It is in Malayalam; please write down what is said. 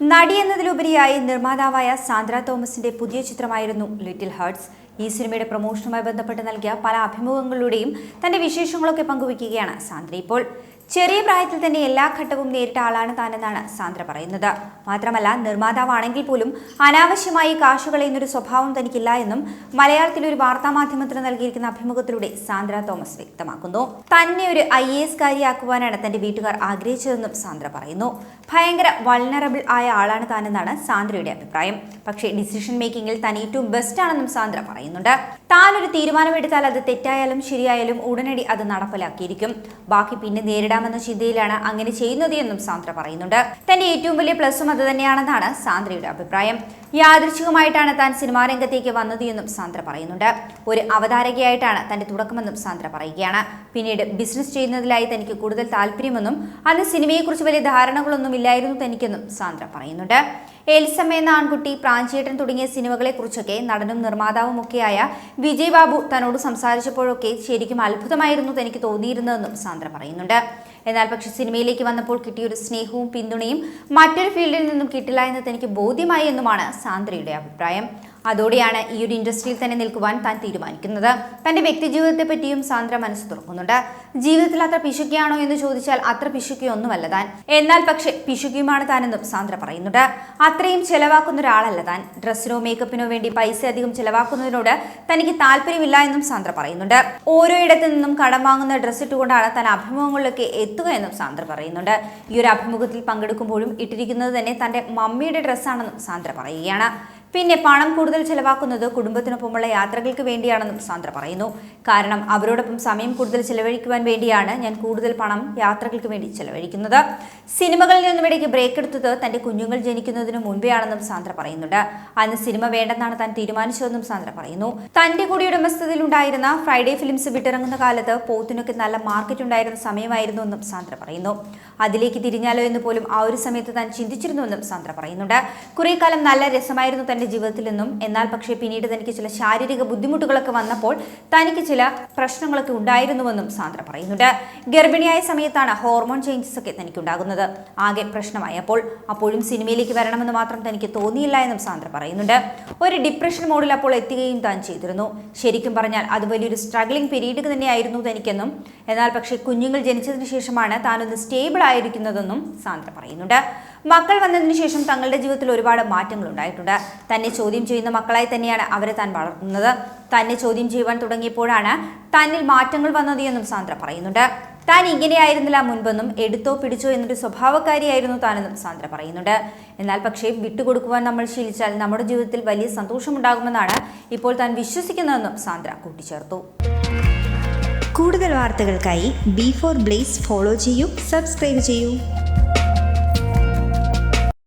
നടി എന്നതിലുപരിയായി നിർമ്മാതാവായ സാന്ദ്ര തോമസിന്റെ പുതിയ ചിത്രമായിരുന്നു ലിറ്റിൽ ഹാർട്സ് ഈ സിനിമയുടെ പ്രൊമോഷനുമായി ബന്ധപ്പെട്ട് നൽകിയ പല അഭിമുഖങ്ങളിലൂടെയും തന്റെ വിശേഷങ്ങളൊക്കെ പങ്കുവയ്ക്കുകയാണ് സാന്ദ്ര ഇപ്പോൾ. ചെറിയ പ്രായത്തിൽ തന്നെ എല്ലാ ഘട്ടവും നേരിട്ട ആളാണ് താനെന്നാണ് സാന്ദ്ര പറയുന്നത്. മാത്രമല്ല നിർമ്മാതാവാണെങ്കിൽ പോലും അനാവശ്യമായി കാശ് കളയുന്നൊരു സ്വഭാവം തനിക്കില്ല എന്നും മലയാളത്തിലെ ഒരു വാർത്താമാധ്യമത്തിന് നൽകിയിരിക്കുന്ന അഭിമുഖത്തിലൂടെ സാന്ദ്ര തോമസ് വ്യക്തമാക്കുന്നു. തന്നെ ഒരു ഐ എ എസ് കാരിയാക്കുവാനാണ് തന്റെ വീട്ടുകാർ ആഗ്രഹിച്ചതെന്നും സാന്ദ്ര പറയുന്നു. ഭയങ്കര വൾണറബിൾ ആയ ആളാണ് താനെന്നാണ് സാന്ദ്രയുടെ അഭിപ്രായം. പക്ഷേ ഡിസിഷൻ മേക്കിംഗിൽ താൻ ഏറ്റവും ബെസ്റ്റ് ആണെന്നും സാന്ദ്ര പറയുന്നുണ്ട്. താൻ ഒരു തീരുമാനമെടുത്താൽ അത് തെറ്റായാലും ശരിയായാലും ഉടനടി അത് നടപ്പിലാക്കിയിരിക്കും. ബാക്കി പിന്നെ നേരിടാമെന്ന ചിന്തയിലാണ് അങ്ങനെ ചെയ്യുന്നത് എന്നും സാന്ദ്ര പറയുന്നുണ്ട്. തന്റെ ഏറ്റവും വലിയ പ്ലസും അത് തന്നെയാണെന്നാണ് സാന്ദ്രയുടെ അഭിപ്രായം. യാദൃച്ഛികമായിട്ടാണ് താൻ സിനിമാ രംഗത്തേക്ക് വന്നത് എന്നും സാന്ദ്ര പറയുന്നുണ്ട്. ഒരു അവതാരകയായിട്ടാണ് തന്റെ തുടക്കമെന്നും സാന്ദ്ര പറയുകയാണ്. പിന്നീട് ബിസിനസ് ചെയ്യുന്നതിലായി തനിക്ക് കൂടുതൽ താല്പര്യമെന്നും അന്ന് സിനിമയെക്കുറിച്ച് വലിയ ധാരണകളൊന്നും ഇല്ലായിരുന്നു തനിക്കെന്നും സാന്ദ്ര പറയുന്നുണ്ട്. എൽസമ്മ എന്ന ആൺകുട്ടി പ്രാഞ്ചിയേട്ടൻ തുടങ്ങിയ സിനിമകളെ കുറിച്ചൊക്കെ നടനും നിർമ്മാതാവും ഒക്കെയായ വിജയ് ബാബു തന്നോട് സംസാരിച്ചപ്പോഴൊക്കെ ശരിക്കും അത്ഭുതമായിരുന്നു തനിക്ക് തോന്നിയിരുന്നതെന്നും സാന്ദ്ര പറയുന്നുണ്ട്. എന്നാൽ പക്ഷെ സിനിമയിലേക്ക് വന്നപ്പോൾ കിട്ടിയൊരു സ്നേഹവും പിന്തുണയും മറ്റൊരു ഫീൽഡിൽ നിന്നും കിട്ടില്ല എന്ന് തനിക്ക് ബോധ്യമായി എന്നുമാണ് സാന്ദ്രയുടെ അഭിപ്രായം. അതോടെയാണ് ഈ ഒരു ഇൻഡസ്ട്രിയിൽ തന്നെ നിൽക്കുവാൻ താൻ തീരുമാനിക്കുന്നത്. തന്റെ വ്യക്തിജീവിതത്തെ പറ്റിയും സാന്ദ്ര മനസ്സ് തുറക്കുന്നുണ്ട്. ജീവിതത്തിൽ അത്ര പിശുക്കിയാണോ എന്ന് ചോദിച്ചാൽ അത്ര പിശുക്കിയൊന്നുമല്ല താൻ. എന്നാൽ പക്ഷെ പിശുക്കിയുമാണ് താനെന്നും സാന്ദ്ര പറയുന്നുണ്ട്. അത്രയും ചെലവാക്കുന്ന ഒരാളല്ല താൻ. ഡ്രസ്സിനോ മേക്കപ്പിനോ വേണ്ടി പൈസ അധികം ചെലവാക്കുന്നതിനോട് തനിക്ക് താല്പര്യമില്ല എന്നും സാന്ദ്ര പറയുന്നുണ്ട്. ഓരോ ഇടത്തു നിന്നും കടം വാങ്ങുന്ന ഡ്രസ്സ് ഇട്ടുകൊണ്ടാണ് താൻ അഭിമുഖങ്ങളിലൊക്കെ എത്തുക എന്നും സാന്ദ്ര പറയുന്നുണ്ട്. ഈ ഒരു അഭിമുഖത്തിൽ പങ്കെടുക്കുമ്പോഴും ഇട്ടിരിക്കുന്നത് തന്നെ തന്റെ മമ്മിയുടെ ഡ്രസ്സാണെന്നും സാന്ദ്ര പറയുകയാണ്. പിന്നെ പണം കൂടുതൽ ചെലവാക്കുന്നത് കുടുംബത്തിനൊപ്പമുള്ള യാത്രകൾക്ക് വേണ്ടിയാണെന്നും സാന്ദ്ര പറയുന്നു. കാരണം അവരോടൊപ്പം സമയം കൂടുതൽ ചെലവഴിക്കുവാൻ വേണ്ടിയാണ് ഞാൻ കൂടുതൽ പണം യാത്രകൾക്ക് വേണ്ടി ചെലവഴിക്കുന്നത്. സിനിമകളിൽ നിന്നും ഇടയ്ക്ക് ബ്രേക്ക് എടുത്തത് തന്റെ കുഞ്ഞുങ്ങൾ ജനിക്കുന്നതിന് മുൻപേയാണെന്നും സാന്ദ്ര പറയുന്നുണ്ട്. അന്ന് സിനിമ വേണ്ടെന്നാണ് താൻ തീരുമാനിച്ചതെന്നും സാന്ദ്ര പറയുന്നു. തന്റെ കൂടി ഉടമസ്ഥതയിലുണ്ടായിരുന്ന ഫ്രൈഡേ ഫിലിംസ് വിട്ടിറങ്ങുന്ന കാലത്ത് പോത്തിനൊക്കെ നല്ല മാർക്കറ്റ് ഉണ്ടായിരുന്ന സമയമായിരുന്നു എന്നും സാന്ദ്ര പറയുന്നു. അതിലേക്ക് തിരിഞ്ഞാലോ എന്ന് പോലും ആ ഒരു സമയത്ത് താൻ ചിന്തിച്ചിരുന്നുവെന്നും സാന്ദ്ര പറയുന്നുണ്ട്. കുറെ കാലം നല്ല രസമായിരുന്നു തന്റെ ജീവിതത്തിൽ നിന്നും. എന്നാൽ പക്ഷേ പിന്നീട് തനിക്ക് ചില ശാരീരിക ബുദ്ധിമുട്ടുകളൊക്കെ വന്നപ്പോൾ തനിക്ക് ചില പ്രശ്നങ്ങളൊക്കെ ഉണ്ടായിരുന്നുവെന്നും സാന്ദ്ര പറയുന്നുണ്ട്. ഗർഭിണിയായ സമയത്താണ് ഹോർമോൺ ചേഞ്ചസ് ഒക്കെ തനിക്ക് ഉണ്ടാകുന്നത് ആകെ പ്രശ്നമായപ്പോൾ അപ്പോഴും സിനിമയിലേക്ക് വരണമെന്ന് മാത്രം തനിക്ക് തോന്നിയില്ല എന്നും സാന്ദ്ര പറയുന്നുണ്ട്. ഒരു ഡിപ്രഷൻ മോഡിൽ അപ്പോൾ എത്തുകയും താൻ ചെയ്തിരുന്നു. ശരിക്കും പറഞ്ഞാൽ അത് വലിയൊരു സ്ട്രഗ്ലിംഗ് പീരീഡ് തന്നെയായിരുന്നു തനിക്കെന്നും. എന്നാൽ പക്ഷേ കുഞ്ഞുങ്ങൾ ജനിച്ചതിന് ശേഷമാണ് താനൊന്ന് സ്റ്റേബിൾ ആയിരിക്കുന്നതെന്നും സാന്ദ്ര പറയുന്നുണ്ട്. മക്കൾ വന്നതിന് ശേഷം തങ്ങളുടെ ജീവിതത്തിൽ ഒരുപാട് മാറ്റങ്ങൾ ഉണ്ടായിട്ടുണ്ട്. തന്നെ ചോദ്യം ചെയ്യുന്ന മക്കളായി തന്നെയാണ് അവരെ താൻ വളർത്തുന്നത്. തന്നെ ചോദ്യം ചെയ്യുവാൻ തുടങ്ങിയപ്പോഴാണ് തന്നിൽ മാറ്റങ്ങൾ വന്നത് എന്നും സാന്ദ്ര പറയുന്നുണ്ട്. താൻ ഇങ്ങനെയായിരുന്നില്ല മുൻപെന്നും എടുത്തോ പിടിച്ചോ എന്നൊരു സ്വഭാവക്കാരിയായിരുന്നു താനെന്നും സാന്ദ്ര പറയുന്നുണ്ട്. എന്നാൽ പക്ഷേ വിട്ടുകൊടുക്കുവാൻ നമ്മൾ ശീലിച്ചാൽ നമ്മുടെ ജീവിതത്തിൽ വലിയ സന്തോഷമുണ്ടാകുമെന്നാണ് ഇപ്പോൾ താൻ വിശ്വസിക്കുന്നതെന്നും സാന്ദ്ര കൂട്ടിച്ചേർത്തു. കൂടുതൽ വാർത്തകൾക്കായി ബി ഫോർ ബ്ലേസ് ഫോളോ ചെയ്യൂ സബ്സ്ക്രൈബ് ചെയ്യൂ.